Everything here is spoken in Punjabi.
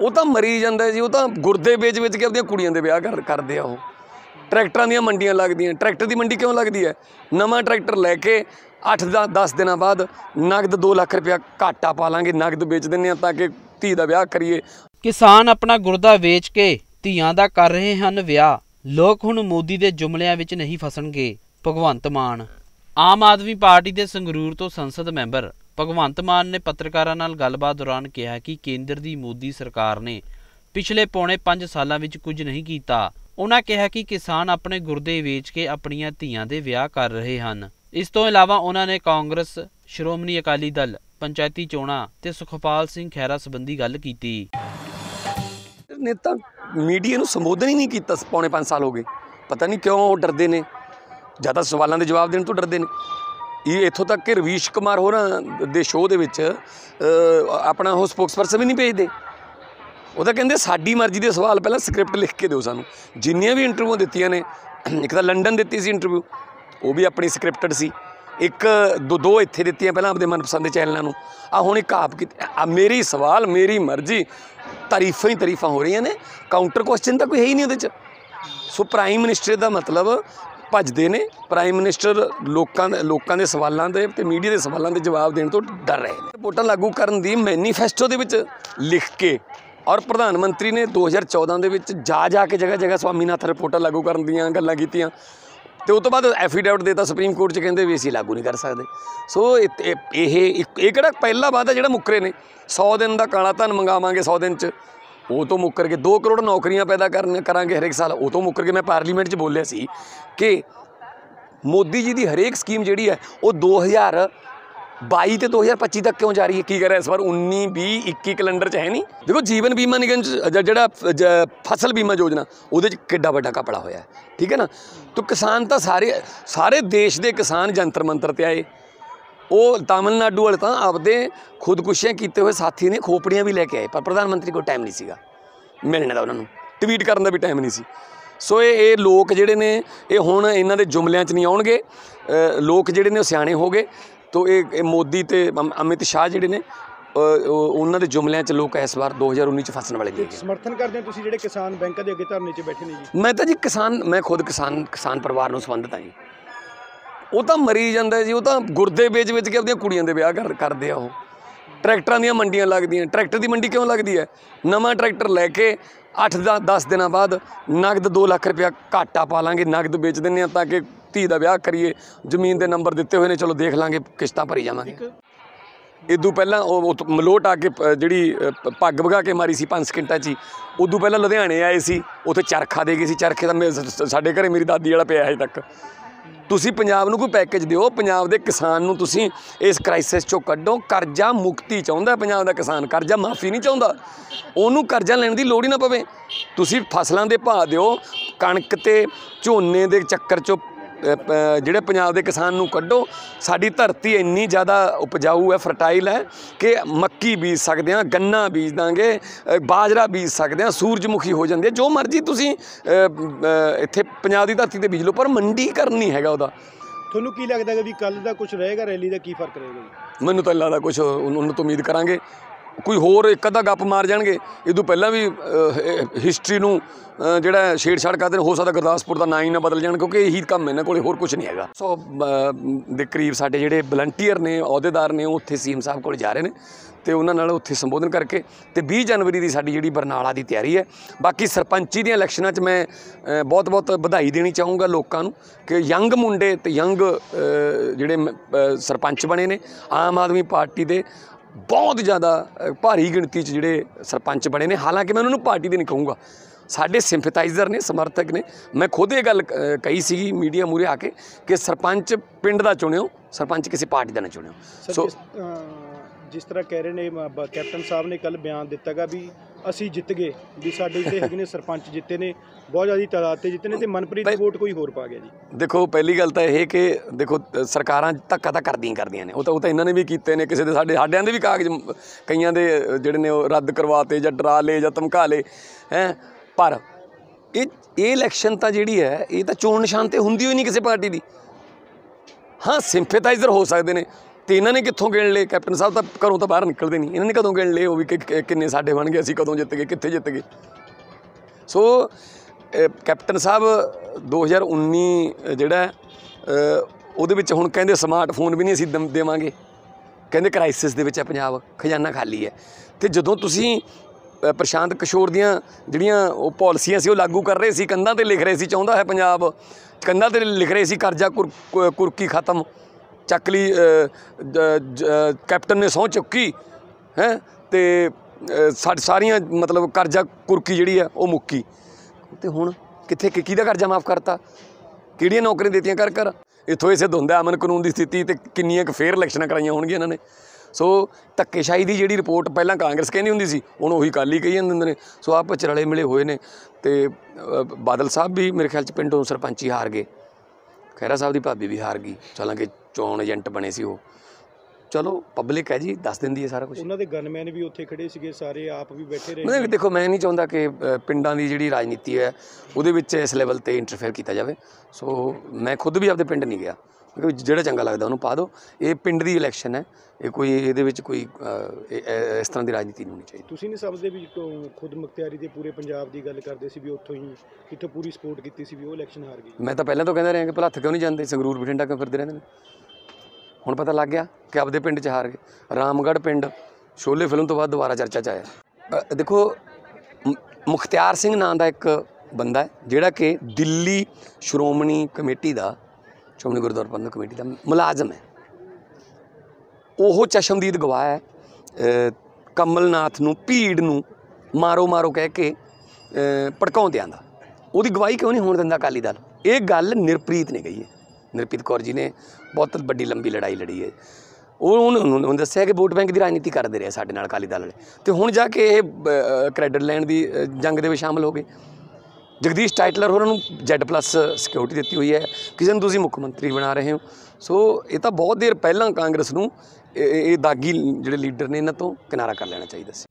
ਉਹ ਤਾਂ ਮਰੀ ਜਾਂਦਾ ਜੀ, ਉਹ ਤਾਂ ਗੁਰਦੇ ਵੇਚ ਵੇਚ ਕੇ ਆਪਣੀਆਂ ਕੁੜੀਆਂ ਦੇ ਵਿਆਹ ਕਰ, ਕਰਦੇ ਆ ਉਹ। ਟਰੈਕਟਰਾਂ ਦੀਆਂ ਮੰਡੀਆਂ ਲੱਗਦੀਆਂ। ਟਰੈਕਟਰ ਦੀ ਮੰਡੀ ਕਿਉਂ ਲੱਗਦੀ ਹੈ? ਨਵਾਂ ਟਰੈਕਟਰ ਲੈ ਕੇ 8 ਦਾ 10 ਦਿਨਾਂ ਬਾਅਦ ਨਗਦ 2 ਲੱਖ ਰੁਪਇਆ ਘਾਟਾ ਪਾ ਲਾਂਗੇ, ਨਗਦ ਵੇਚ ਦਿੰਨੇ ਆ ਤਾਂ ਕਿ ਧੀ ਦਾ ਵਿਆਹ ਕਰੀਏ। ਕਿਸਾਨ ਆਪਣਾ ਗੁਰਦਾ ਵੇਚ ਕੇ ਧੀਆਂ ਦਾ ਕਰ ਰਹੇ ਹਨ ਵਿਆਹ। ਲੋਕ ਹੁਣ ਮੋਦੀ ਦੇ ਜੁਮਲਿਆਂ ਵਿੱਚ ਨਹੀਂ ਫਸਣਗੇ। ਭਗਵੰਤ ਮਾਨ, ਆਮ ਆਦਮੀ ਪਾਰਟੀ ਦੇ ਸੰਗਰੂਰ ਤੋਂ ਸੰਸਦ ਮੈਂਬਰ ਭਗਵੰਤ ਮਾਨ ਨੇ ਪੱਤਰਕਾਰਾਂ ਨਾਲ ਗੱਲਬਾਤ ਦੌਰਾਨ ਕਿਹਾ ਕਿ ਕੇਂਦਰ ਦੀ ਮੋਦੀ ਸਰਕਾਰ ਨੇ ਪਿਛਲੇ ਪੌਣੇ 5 ਸਾਲਾਂ ਵਿੱਚ ਕੁਝ ਨਹੀਂ ਕੀਤਾ। ਉਹਨਾਂ ਕਿਹਾ ਕਿ ਕਿਸਾਨ ਆਪਣੇ ਗੁਰਦੇ ਵੇਚ ਕੇ ਆਪਣੀਆਂ ਧੀਆਂ ਦੇ ਵਿਆਹ ਕਰ ਰਹੇ ਹਨ। ਇਸ ਤੋਂ ਇਲਾਵਾ ਉਹਨਾਂ ਨੇ ਕਾਂਗਰਸ, ਸ਼੍ਰੋਮਣੀ ਅਕਾਲੀ ਦਲ, ਪੰਚਾਇਤੀ ਚੋਣਾਂ ਤੇ ਸੁਖਪਾਲ ਸਿੰਘ ਖਹਿਰਾ ਸੰਬੰਧੀ ਗੱਲ ਕੀਤੀ। ਨੇ ਤਾਂ ਮੀਡੀਆ ਨੂੰ ਸੰਬੋਧਨ ਹੀ ਨਹੀਂ ਕੀਤਾ ਪੌਣੇ 5 ਸਾਲ ਹੋ ਗਏ। ਪਤਾ ਨਹੀਂ ਕਿਉਂ ਉਹ ਡਰਦੇ ਨੇ। ਜ਼ਿਆਦਾ ਸਵਾਲਾਂ ਦੇ ਜਵਾਬ ਦੇਣ ਤੋਂ ਡਰਦੇ ਨੇ। ਇਹ ਇੱਥੋਂ ਤੱਕ ਕਿ ਰਵੀਸ਼ ਕੁਮਾਰ ਹੋਰਾਂ ਦੇ ਸ਼ੋਅ ਦੇ ਵਿੱਚ ਆਪਣਾ ਉਹ ਸਪੋਕਸਪਰਸਨ ਵੀ ਨਹੀਂ ਭੇਜਦੇ। ਉਹ ਤਾਂ ਕਹਿੰਦੇ ਸਾਡੀ ਮਰਜ਼ੀ ਦੇ ਸਵਾਲ ਪਹਿਲਾਂ ਸਕ੍ਰਿਪਟ ਲਿਖ ਕੇ ਦਿਓ ਸਾਨੂੰ। ਜਿੰਨੀਆਂ ਵੀ ਇੰਟਰਵਿਊ ਦਿੱਤੀਆਂ ਨੇ, ਇੱਕ ਤਾਂ ਲੰਡਨ ਦਿੱਤੀ ਸੀ ਇੰਟਰਵਿਊ ਉਹ ਵੀ ਆਪਣੀ ਸਕ੍ਰਿਪਟਡ ਸੀ। ਇੱਕ, ਦੋ ਦੋ ਇੱਥੇ ਦਿੱਤੀਆਂ ਪਹਿਲਾਂ ਆਪਦੇ ਮਨਪਸੰਦ ਦੇ ਚੈਨਲਾਂ ਨੂੰ। ਆ ਹੁਣ ਇੱਕ ਆਪ ਕੀਤੀ, ਆ ਮੇਰੀ ਸਵਾਲ, ਮੇਰੀ ਮਰਜ਼ੀ, ਤਾਰੀਫਾਂ ਹੀ ਤਾਰੀਫਾਂ ਹੋ ਰਹੀਆਂ ਨੇ। ਕਾਊਂਟਰ ਕੁਐਸਚਨ ਤਾਂ ਕੋਈ ਹੈ ਹੀ ਨਹੀਂ ਉਹਦੇ 'ਚ। ਸੋ ਪ੍ਰਾਈਮ ਮਿਨਿਸਟਰ ਦਾ ਮਤਲਬ ਭੱਜਦੇ ਨੇ ਪ੍ਰਾਈਮ ਮਿਨਿਸਟਰ ਲੋਕਾਂ ਦੇ ਲੋਕਾਂ ਦੇ ਸਵਾਲਾਂ ਦੇ ਤੇ ਮੀਡੀਆ ਦੇ ਸਵਾਲਾਂ ਦੇ ਜਵਾਬ ਦੇਣ ਤੋਂ ਡਰ ਰਹੇ ਨੇ। ਰਿਪੋਰਟਾਂ ਲਾਗੂ ਕਰਨ ਦੀ ਮੈਨੀਫੈਸਟੋ ਦੇ ਵਿੱਚ ਲਿਖ ਕੇ ਔਰ ਪ੍ਰਧਾਨ ਮੰਤਰੀ ਨੇ 2014 ਦੇ ਵਿੱਚ ਜਾ ਜਾ ਕੇ ਜਗ੍ਹਾ ਜਗ੍ਹਾ ਸਵਾਮੀਨਾਥਨ ਰਿਪੋਰਟਾਂ ਲਾਗੂ ਕਰਨ ਦੀਆਂ ਗੱਲਾਂ ਕੀਤੀਆਂ। ਤੇ ਉਸ ਤੋਂ ਬਾਅਦ ਐਫੀਡੈਵਿਟ ਦੇਤਾ ਸੁਪਰੀਮ ਕੋਰਟ 'ਚ ਕਹਿੰਦੇ ਵੀ ਅਸੀਂ ਲਾਗੂ ਨਹੀਂ ਕਰ ਸਕਦੇ। ਸੋ ਇਹ ਇਹ ਇੱਕ- ਇਹ ਕਿਹੜਾ ਪਹਿਲਾ ਵਾਅਦਾ ਜਿਹੜਾ ਮੁੱਕਰੇ ਨੇ? 100 ਦਿਨ ਦਾ ਕਾਲਾ ਧਨ ਮੰਗਾਵਾਂਗੇ 100 ਦਿਨ 'ਚ। ਉਹ ਤੋਂ ਮੁੱਕਰ ਕੇ 2 ਕਰੋੜ ਨੌਕਰੀਆਂ ਪੈਦਾ ਕਰਨ ਕਰਾਂਗੇ ਹਰੇਕ ਸਾਲ। ਉਹ ਤੋਂ ਮੁੱਕਰ ਕੇ ਮੈਂ ਪਾਰਲੀਮੈਂਟ 'ਚ ਬੋਲਿਆ ਸੀ ਕਿ ਮੋਦੀ ਜੀ ਦੀ ਹਰੇਕ ਸਕੀਮ ਜਿਹੜੀ ਹੈ, ਉਹ 2022 ਤੇ 2025 ਤੱਕ ਕਿਉਂ ਜਾ ਰਹੀ ਹੈ? ਕੀ ਕਰ ਰਿਹਾ ਇਸ ਵਾਰ? 19 20 21 ਕੈਲੰਡਰ 'ਚ ਹੈ ਨਹੀਂ। ਦੇਖੋ, ਜੀਵਨ ਬੀਮਾ ਨਿਗਮ 'ਚ ਜ- ਜਿਹੜਾ ਜ- ਫਸਲ ਬੀਮਾ ਯੋਜਨਾ, ਉਹਦੇ 'ਚ ਕਿੱਡਾ ਵੱਡਾ ਕਪੜਾ ਹੋਇਆ ਠੀਕ ਹੈ ਨਾ? ਤੋ ਕਿਸਾਨ ਤਾਂ ਸਾਰੇ ਸਾਰੇ ਦੇਸ਼ ਦੇ ਕਿਸਾਨ ਜੰਤਰ ਮੰਤਰ ਤੇ ਆਏ। ਉਹ ਤਾਮਿਲਨਾਡੂ ਵਾਲੇ ਤਾਂ ਆਪਦੇ ਖੁਦਕੁਸ਼ੀਆਂ ਕੀਤੇ ਹੋਏ ਸਾਥੀ ਨੇ ਖੋਪੜੀਆਂ ਵੀ ਲੈ ਕੇ ਆਏ ਪਰ ਪ੍ਰਧਾਨ ਮੰਤਰੀ ਕੋਲ ਟਾਈਮ ਨਹੀਂ ਸੀਗਾ। ਮਿਲਣ ਦਾ ਉਹਨਾਂ ਨੂੰ। ਟਵੀਟ ਕਰਨ ਦਾ ਵੀ ਟਾਈਮ ਨਹੀਂ ਸੀ। ਸੋ ਇਹ ਇਹ ਲੋਕ ਜਿਹੜੇ ਨੇ ਇਹ ਹੁਣ ਇਹਨਾਂ ਦੇ ਜੁਮਲਿਆਂ 'ਚ ਨਹੀਂ ਆਉਣਗੇ। ਲੋਕ ਜਿਹੜੇ ਨੇ ਉਹ ਸਿਆਣੇ ਹੋ ਗਏ। ਤੋ ਇਹ ਮੋਦੀ ਤੇ ਅਮ- ਅਮਿਤ ਸ਼ਾਹ ਜਿਹੜੇ ਨੇ ਉਹਨਾਂ ਦੇ ਜੁਮਲਿਆਂ 'ਚ ਲੋਕ ਇਸ ਵਾਰ 2019 'ਚ ਫਸਣ ਵਾਲੇ ਨੇ ਸਮਰਥਨ ਕਰਦੇ ਹੋ ਤੁਸੀਂ ਜਿਹੜੇ ਕਿਸਾਨ ਬੈਂਕਾਂ ਦੇ ਅੱਗੇ ਧਰਨੇ 'ਚ ਬੈਠੇ ਨੇ ਜੀ? ਮੈਂ ਤਾਂ ਜੀ ਕਿਸਾਨ ਮੈਂ ਖੁਦ ਕਿਸਾਨ ਕਿਸਾਨ ਪਰਿਵਾਰ ਨੂੰ ਸੰਬੰਧਿਤ ਹਾਂ ਜੀ। ਉਹ ਤਾਂ ਮਰੀ ਜਾਂਦਾ ਜੀ ਉਹ ਤਾਂ ਗੁਰਦੇ ਵੇਚ ਵੇਚ ਕੇ ਆਪਣੀਆਂ ਕੁੜੀਆਂ ਦੇ ਵਿਆਹ ਕਰ ਕਰਦੇ ਆ ਉਹ। ਟਰੈਕਟਰਾਂ ਦੀਆਂ ਮੰਡੀਆਂ ਲੱਗਦੀਆਂ। ਟਰੈਕਟਰ ਦੀ ਮੰਡੀ ਕਿਉਂ ਲੱਗਦੀ ਹੈ? ਨਵਾਂ ਟਰੈਕਟਰ ਲੈ ਕੇ 8 ਦਾ 10 ਦਿਨਾਂ ਬਾਅਦ ਨਗਦ 2 ਲੱਖ ਰੁਪਇਆ ਘਾਟਾ ਪਾ ਲਾਂਗੇ ਨਗਦ ਵੇਚ ਦਿੰਨੇ ਆ ਤਾਂ ਕਿ ਧੀ ਦਾ ਵਿਆਹ ਕਰੀਏ ਜ਼ਮੀਨ ਦੇ ਨੰਬਰ ਦਿੱਤੇ ਹੋਏ ਨੇ ਚਲੋ ਦੇਖ ਲਾਂਗੇ ਕਿਸ਼ਤਾਂ ਭਰੀ ਜਾਵਾਂਗੇ। ਇਦੋਂ ਪਹਿਲਾਂ ਉਹ ਮਲੋਟ ਆ ਕੇ ਜਿਹੜੀ ਪੱਗ ਵਗਾ ਕੇ ਮਾਰੀ ਸੀ 5 ਸਕਿੰਟਾਂ 'ਚ ਹੀ ਉਦੋਂ ਪਹਿਲਾਂ ਲੁਧਿਆਣੇ ਆਏ ਸੀ ਉੱਥੇ ਚਰਖਾ ਦੇ ਗਏ ਸੀ ਚਰਖੇ ਦਾ ਸਾਡੇ ਘਰੇ ਮੇਰੀ ਦਾਦੀ ਵਾਲਾ ਪਿਆ ਹਜੇ ਤੱਕ। ਤੁਸੀਂ ਪੰਜਾਬ ਨੂੰ ਕੋਈ ਪੈਕੇਜ ਦਿਓ, ਪੰਜਾਬ ਦੇ ਕਿਸਾਨ ਨੂੰ ਤੁਸੀਂ ਇਸ ਕ੍ਰਾਈਸਿਸ ਚੋਂ ਕੱਢੋ, ਕਰਜ਼ਾ ਮੁਕਤੀ ਚਾਹੁੰਦਾ ਪੰਜਾਬ ਦਾ ਕਿਸਾਨ, ਕਰਜ਼ਾ ਮਾਫੀ ਨਹੀਂ ਚਾਹੁੰਦਾ। ਉਹਨੂੰ ਕਰਜ਼ਾ ਲੈਣ ਦੀ ਲੋੜ ਹੀ ਨਾ ਪਵੇ। ਤੁਸੀਂ ਫਸਲਾਂ ਦੇ ਭਾਅ ਦਿਓ, ਕਣਕ ਤੇ ਝੋਨੇ ਦੇ ਚੱਕਰ ਚੋਂ ਜਿਹੜੇ ਪੰਜਾਬ ਦੇ ਕਿਸਾਨ ਨੂੰ ਕੱਢੋ ਸਾਡੀ ਧਰਤੀ ਇੰਨੀ ਜ਼ਿਆਦਾ ਉਪਜਾਊ ਹੈ ਫਰਟਾਈਲ ਹੈ ਕਿ ਮੱਕੀ ਬੀਜ ਸਕਦੇ ਹਾਂ ਗੰਨਾ ਬੀਜ ਦਾਂਗੇ ਬਾਜਰਾ ਬੀਜ ਸਕਦੇ ਹਾਂ ਸੂਰਜਮੁਖੀ ਹੋ ਜਾਂਦੀ ਜੋ ਮਰਜ਼ੀ ਤੁਸੀਂ ਇੱਥੇ ਪੰਜਾਬ ਦੀ ਧਰਤੀ ਤੇ ਬੀਜ ਲਓ ਪਰ ਮੰਡੀਕਰਨ ਨਹੀਂ ਹੈਗਾ ਉਹਦਾ ਤੁਹਾਨੂੰ ਕੀ ਲੱਗਦਾ ਹੈ ਵੀ ਕੱਲ ਦਾ ਕੁਝ ਰਹੇਗਾ ਰੈਲੀ ਦਾ ਕੀ ਫ਼ਰਕ ਰਹੇਗਾ ਮੈਨੂੰ ਤਾਂ ਲੱਗਦਾ ਕੁਝ ਉਹਨਾਂ ਤੋਂ ਉਮੀਦ ਕਰਾਂਗੇ ਕੋਈ ਹੋਰ ਇੱਕ ਅੱਧਾ ਗੱਪ ਮਾਰ ਜਾਣਗੇ, ਇਹ ਤੋਂ ਪਹਿਲਾਂ ਵੀ ਹਿਸਟਰੀ ਨੂੰ ਜਿਹੜਾ ਛੇੜਛਾੜ ਕਰਦੇ ਨੇ, ਹੋ ਸਕਦਾ ਗੁਰਦਾਸਪੁਰ ਦਾ ਨਾਂ ਹੀ ਨਾ ਬਦਲ ਜਾਣ, ਕਿਉਂਕਿ ਇਹੀ ਕੰਮ ਇਹਨਾਂ ਕੋਲੇ ਹੋਰ ਕੁਝ ਨਹੀਂ ਹੈਗਾ। ਸੋ ਦੇ ਕਰੀਬ ਸਾਡੇ ਜਿਹੜੇ ਵਲੰਟੀਅਰ ਨੇ, ਅਹੁਦੇਦਾਰ ਨੇ, ਉਹ ਉੱਥੇ ਸੀਐਮ ਸਾਹਿਬ ਕੋਲ ਜਾ ਰਹੇ ਨੇ ਤੇ ਉਹਨਾਂ ਨਾਲ ਉੱਥੇ ਸੰਬੋਧਨ ਕਰਕੇ ਤੇ 20 ਜਨਵਰੀ ਦੀ ਸਾਡੀ ਜਿਹੜੀ ਬਰਨਾਲਾ ਦੀ ਤਿਆਰੀ ਹੈ। ਬਾਕੀ ਸਰਪੰਚੀ ਦੀਆਂ ਇਲੈਕਸ਼ਨਾਂ 'ਚ ਮੈਂ ਬਹੁਤ-ਬਹੁਤ ਵਧਾਈ ਦੇਣੀ ਚਾਹੂੰਗਾ ਲੋਕਾਂ ਨੂੰ ਕਿ ਯੰਗ ਮੁੰਡੇ ਤੇ ਯੰਗ ਜਿਹੜੇ ਸਰਪੰਚ ਬਣੇ ਨੇ, ਆਮ ਆਦਮੀ ਪਾਰਟੀ ਦੇ ਬਹੁਤ ਜ਼ਿਆਦਾ ਭਾਰੀ ਗਿਣਤੀ 'ਚ ਜਿਹੜੇ ਸਰਪੰਚ ਬਣੇ ਨੇ। ਹਾਲਾਂਕਿ ਮੈਂ ਉਹਨਾਂ ਨੂੰ ਪਾਰਟੀ ਦੇ ਨਹੀਂ ਕਹੂੰਗਾ। ਸਾਡੇ ਸਿੰਪਥਾਈਜ਼ਰ ਨੇ ਸਮਰਥਕ ਨੇ। ਮੈਂ ਖੁਦ ਇਹ ਗੱਲ ਕਹੀ ਸੀਗੀ ਮੀਡੀਆ ਮੂਰੇ ਆ ਕੇ ਕਿ ਸਰਪੰਚ ਪਿੰਡ ਦਾ ਚੁਣਿਓ ਸਰਪੰਚ ਕਿਸੇ ਪਾਰਟੀ ਦਾ ਨਾ ਚੁਣਿਓ। ਸੋ ਜਿਸ ਤਰ੍ਹਾਂ ਕਹਿ ਰਹੇ ਨੇ ਕੈਪਟਨ ਸਾਹਿਬ ਨੇ ਕੱਲ ਬਿਆਨ ਦਿੱਤਾਗਾ ਵੀ ਅਸੀਂ ਜਿੱਤ ਗਏ ਵੀ ਸਾਡੇ ਜਿਹੜੇ ਹੈਗੇ ਨੇ ਸਰਪੰਚ ਜਿੱਤੇ ਨੇ ਬਹੁਤ ਜ਼ਿਆਦਾ ਤਾਦਾਦ ਤੇ ਜਿੱਤੇ ਨੇ ਤੇ ਮਨਪ੍ਰੀਤ ਦੀ ਵੋਟ ਕੋਈ ਹੋਰ ਪਾ ਗਿਆ ਜੀ। ਦੇਖੋ ਪਹਿਲੀ ਗੱਲ ਤਾਂ ਇਹ ਕਿ ਦੇਖੋ ਸਰਕਾਰਾਂ ਧੱਕਾ ਤਾਂ ਕਰਦੀਆਂ ਕਰਦੀਆਂ ਨੇ। ਉਹ ਤਾਂ ਉਹ ਤਾਂ ਇਹਨਾਂ ਨੇ ਵੀ ਕੀਤੇ ਨੇ ਕਿਸੇ ਦੇ ਸਾਡੇ ਸਾਡਿਆਂ ਦੇ ਵੀ ਕਾਗਜ਼ ਕਈਆਂ ਦੇ ਜਿਹੜੇ ਨੇ ਉਹ ਰੱਦ ਕਰਵਾਤੇ ਜਾਂ ਡਰਾ ਲਏ ਜਾਂ ਧਮਕਾ ਲਏ ਹੈ? ਪਰ ਇਹ ਇਹ ਇਲੈਕਸ਼ਨ ਤਾਂ ਜਿਹੜੀ ਹੈ ਇਹ ਤਾਂ ਚੋਣ ਨਿਸ਼ਾਨ ਤੇ ਹੁੰਦੀ ਹੋਈ ਨਹੀਂ ਕਿਸੇ ਪਾਰਟੀ ਦੀ। ਹਾਂ ਸਿੰਪਥਾਈਜ਼ਰ ਹੋ ਸਕਦੇ ਨੇ। ਤੇ ਇਹਨਾਂ ਨੇ ਕਿੱਥੋਂ ਗਿਣ ਲਏ? ਕੈਪਟਨ ਸਾਹਿਬ ਤਾਂ ਘਰੋਂ ਤਾਂ ਬਾਹਰ ਨਿਕਲਦੇ ਨਹੀਂ। ਇਹਨਾਂ ਨੇ ਕਦੋਂ ਗਿਣ ਲਏ ਉਹ ਵੀ ਕਿੰਨੇ ਸਾਡੇ ਬਣ ਗਏ ਅਸੀਂ ਕਦੋਂ ਜਿੱਤ ਗਏ ਕਿੱਥੇ ਜਿੱਤ ਗਏ? ਸੋ ਕੈਪਟਨ ਸਾਹਿਬ 2019 ਜਿਹੜਾ ਹੈ, ਅਹ, ਉਹਦੇ ਵਿੱਚ ਹੁਣ ਕਹਿੰਦੇ ਸਮਾਰਟਫੋਨ ਵੀ ਨਹੀਂ ਅਸੀਂ ਦਮ- ਦੇਵਾਂਗੇ। ਕਹਿੰਦੇ ਕ੍ਰਾਈਸਿਸ ਦੇ ਵਿੱਚ ਹੈ ਪੰਜਾਬ ਖਜ਼ਾਨਾ ਖਾਲੀ ਹੈ। ਤੇ ਜਦੋਂ ਤੁਸੀਂ ਪ੍ਰਸ਼ਾਂਤ ਕਿਸ਼ੋਰ ਦੀਆਂ ਜਿਹੜੀਆਂ ਉਹ ਪਾਲਿਸੀਆਂ ਸੀ ਉਹ ਲਾਗੂ ਕਰ ਰਹੇ ਸੀ ਕੰਧਾਂ ਤੇ ਲਿਖ ਰਹੇ ਸੀ ਚਾਹੁੰਦਾ ਹੈ ਪੰਜਾਬ ਕੰਧਾਂ ਤੇ ਲਿਖ ਰਹੇ ਸੀ ਕਰਜ਼ਾ ਕੁਰ- ਕੁਰਕੀ ਖਤਮ। ਚੱਕ ਲਈ ਕੈਪਟਨ ਨੇ ਸਹੁੰ ਚੁੱਕੀ ਹੈ ਤੇ ਅ, ਸਾ- ਸਾਰੀਆਂ ਮਤਲਬ ਕਰਜ਼ਾ ਕੁਰਕੀ ਜਿਹੜੀ ਹੈ ਉਹ ਮੁੱਕੀ। ਤੇ ਹੁਣ ਕਿੱਥੇ ਕਿ- ਕਿਹਦਾ ਕਰਜ਼ਾ ਮਾਫ ਕਰਤਾ? ਕਿਹੜੀਆਂ ਨੌਕਰੀਆਂ ਦਿੱਤੀਆਂ ਕਰ ਕਰ ਇੱਥੋਂ ਇਸੇ ਧੁੰਦਾ ਅਮਨ ਕਾਨੂੰਨ ਦੀ ਸਥਿਤੀ ਤੇ ਕਿੰਨੀਆਂ ਕੁ ਫੇਰ ਇਲੈਕਸ਼ਨਾਂ ਕਰਾਈਆਂ ਹੋਣਗੀਆਂ ਇਹਨਾਂ ਨੇ। ਸੋ ਧੱਕੇਸ਼ਾਹੀ ਦੀ ਜਿਹੜੀ ਰਿਪੋਰਟ ਪਹਿਲਾਂ ਕਾਂਗਰਸ ਕਹਿੰਦੀ ਹੁੰਦੀ ਸੀ ਹੁਣ ਉਹੀ ਕਾਲੀ ਕਹੀ ਜਾਂਦੇ ਹੁੰਦੇ ਨੇ। ਸੋ ਆਪ ਚ ਰਲੇ ਮਿਲੇ ਹੋਏ ਨੇ ਤੇ ਬਾਦਲ ਸਾਹਿਬ ਵੀ ਮੇਰੇ ਖਿਆਲ ਚ ਪਿੰਡੋਂ ਸਰਪੰਚੀ ਹਾਰ ਗਏ। ਖਹਿਰਾ ਸਾਹਿਬ ਦੀ ਭਾਬੀ ਵੀ ਹਾਰ ਗਈ। ਚਾਲਾਂਕਿ ਚੋਣ ਏਜੰਟ ਬਣੇ ਸੀ ਉਹ। ਚਲੋ ਪਬਲਿਕ ਹੈ ਜੀ ਦੱਸ ਦਿੰਦੀ ਹੈ ਸਾਰਾ ਕੁਝ ਉਹਨਾਂ ਦੇ ਗਨਮੈਨ ਵੀ ਉੱਥੇ ਖੜੇ ਸੀਗੇ ਸਾਰੇ ਆਪ ਵੀ ਬੈਠੇ ਰਹੇ ਨਹੀਂ ਦੇਖੋ ਮੈਂ ਨਹੀਂ ਚਾਹੁੰਦਾ ਕਿ ਪਿੰਡਾਂ ਦੀ ਜਿਹੜੀ ਰਾਜਨੀਤੀ ਹੈ ਉਹਦੇ ਵਿੱਚ ਇਸ ਲੈਵਲ ਤੇ ਇੰਟਰਫੇਅਰ ਕੀਤਾ ਜਾਵੇ। ਸੋ ਮੈਂ ਖੁਦ ਵੀ ਆਪਦੇ ਪਿੰਡ ਨਹੀਂ ਗਿਆ। ਜਿਹੜਾ ਚੰਗਾ ਲੱਗਦਾ ਉਹਨੂੰ ਪਾ ਦਿਓ। ਇਹ ਪਿੰਡ ਦੀ ਇਲੈਕਸ਼ਨ ਹੈ। ਇਹ ਕੋਈ ਇਹਦੇ ਵਿੱਚ ਕੋਈ ਇਸ ਤਰ੍ਹਾਂ ਦੀ ਰਾਜਨੀਤੀ ਨਹੀਂ ਹੋਣੀ ਚਾਹੀਦੀ। ਤੁਸੀਂ ਨਹੀਂ ਸਮਝਦੇ ਵੀ ਜੋ ਖੁਦ ਮੁਖਤਿਆਰੀ ਦੇ ਪੂਰੇ ਪੰਜਾਬ ਦੀ ਗੱਲ ਕਰਦੇ ਸੀ ਵੀ ਉੱਥੋਂ ਹੀ ਕਿੱਥੋਂ ਪੂਰੀ ਸਪੋਰਟ ਕੀਤੀ ਸੀ ਵੀ ਉਹ ਇਲੈਕਸ਼ਨ ਹਾਰ ਗਈ। ਮੈਂ ਤਾਂ ਪਹਿਲਾਂ ਤੋਂ ਕਹਿੰਦਾ ਰਿਹਾ ਕਿ ਭਲੱਥ ਕਿਉਂ ਨਹੀਂ ਜਾਂਦੇ? ਸੰਗਰੂਰ ਬਠਿੰਡਾ ਕਿਉਂ ਫਿਰਦੇ ਰਹਿੰਦੇ ਨੇ? ਹੁਣ ਪਤਾ ਲੱਗ ਗਿਆ ਕਿ ਆਪਦੇ ਪਿੰਡ 'ਚ ਹਾਰ ਗਏ। ਰਾਮਗੜ੍ਹ ਪਿੰਡ ਸ਼ੋਲੇ ਫਿਲਮ ਤੋਂ ਬਾਅਦ ਦੁਬਾਰਾ ਚਰਚਾ 'ਚ ਆਇਆ। ਦੇਖੋ ਮੁਖਤਿਆਰ ਸਿੰਘ ਨਾਂ ਦਾ ਇੱਕ ਬੰਦਾ ਹੈ ਜਿਹੜਾ ਕਿ ਦਿੱਲੀ ਸ਼੍ਰੋਮਣੀ ਕਮੇਟੀ ਦਾ ਸ਼੍ਰੋਮਣੀ ਗੁਰਦੁਆਰਾ ਪ੍ਰਬੰਧਕ ਕਮੇਟੀ ਦਾ ਮੁਲਾਜ਼ਮ ਹੈ। ਉਹ ਚਸ਼ਮਦੀਦ ਗਵਾਹ ਹੈ। ਕਮਲਨਾਥ ਨੂੰ ਭੀੜ ਨੂੰ ਮਾਰੋ ਮਾਰੋ ਕਹਿ ਕੇ ਅ, ਭੜਕਾਉਂਦਿਆਂ ਦਾ ਉਹਦੀ ਗਵਾਹੀ ਕਿਉਂ ਨਹੀਂ ਹੋਣ ਦਿੰਦਾ ਅਕਾਲੀ ਦਲ? ਇਹ ਗੱਲ ਨਿਰਪ੍ਰੀਤ ਨੇ ਕਹੀ ਹੈ। ਨਿਰਪ੍ਰੀਤ ਕੌਰ ਜੀ ਨੇ ਬਹੁਤ ਵੱਡੀ ਲੰਬੀ ਲੜਾਈ ਲੜੀ ਹੈ। ਉਹ ਉਹਨੂੰ ਦੱਸਿਆ ਕਿ ਵੋਟ ਬੈਂਕ ਦੀ ਰਾਜਨੀਤੀ ਕਰਦੇ ਰਹੇ ਸਾਡੇ ਨਾਲ ਅਕਾਲੀ ਦਲ ਵਾਲੇ। ਤੇ ਹੁਣ ਜਾ ਕੇ ਇਹ ਕ੍ਰੈਡਿਟ ਲੈਣ ਦੀ ਜੰਗ ਦੇ ਵਿੱਚ ਸ਼ਾਮਲ ਹੋ ਗਏ। ਜਗਦੀਸ਼ ਟਾਈਟਲਰ ਹੋਰਾਂ ਨੂੰ Z+ ਸਿਕਿਉਰਿਟੀ ਦਿੱਤੀ ਹੋਈ ਹੈ। ਕਿਸੇ ਨੂੰ ਤੁਸੀਂ ਮੁੱਖ ਮੰਤਰੀ ਬਣਾ ਰਹੇ ਹੋ। ਸੋ ਇਹ ਤਾਂ ਬਹੁਤ ਦੇਰ ਪਹਿਲਾਂ ਕਾਂਗਰਸ ਨੂੰ ਇਹ ਇਹ ਦਾਗੀ ਜਿਹੜੇ ਲੀਡਰ ਨੇ, ਇਹਨਾਂ ਤੋਂ ਕਿਨਾਰਾ ਕਰ ਲੈਣਾ ਚਾਹੀਦਾ ਸੀ।